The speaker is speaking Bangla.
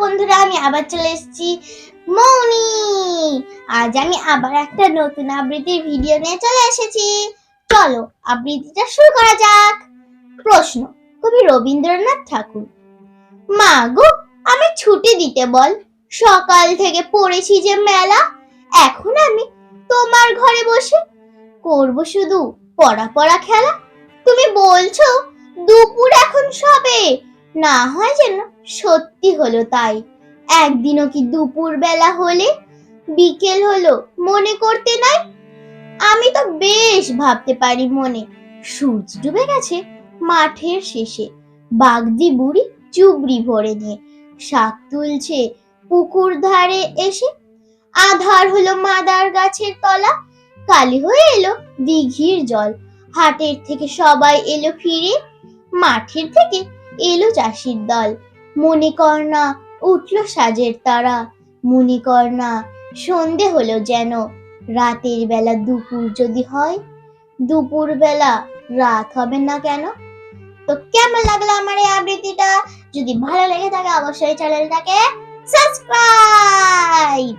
বন্ধুরা, আমি আবার চলে এসেছি মৌনি। আজ আমি আবার একটা নতুন আবৃত্তির ভিডিও নিয়ে চলে এসেছি। চলো, আবৃত্তিটা শুরু করা যাক। প্রশ্ন, কবি রবীন্দ্রনাথ ঠাকুর, মা গো, আমি ছুটি দিতে বল। সকাল থেকে পড়েছি যে মেলা, এখন আমি তোমার ঘরে বসে করব শুধু পড়া পড়া খেলা। তুমি বলছো, দুপুর এখন সবে না হয় যেন সত্যি হলো তাই। একদিনও কি দুপুর বেলা হলে, বিকেল হলো মনে করতে নাই? আমি তো বেশ ভাবতে পারি মনে। সূর্য ডুবে গেছে মাঠের শেষে, বাগদি বুড়ি চুবড়ি ভরে নিয়ে। শাক তুলছে পুকুর ধারে এসে, আধার হলো মাদার গাছের তলা। কালি হয়ে এলো দিঘির জল, হাটের থেকে সবাই এলো ফিরে, মাঠের থেকে এলো চাষির দল। কর উঠল সাজের তারা। কর সন্ধে হলো যেন। রাতের বেলা দুপুর যদি হয়, দুপুর বেলা রাত হবে না কেন? তো কেমন লাগল আমার এই আবৃত্তিটা? যদি ভালো লেগে থাকে অবশ্যই চ্যানেলটাকে সাবস্ক্রাইব!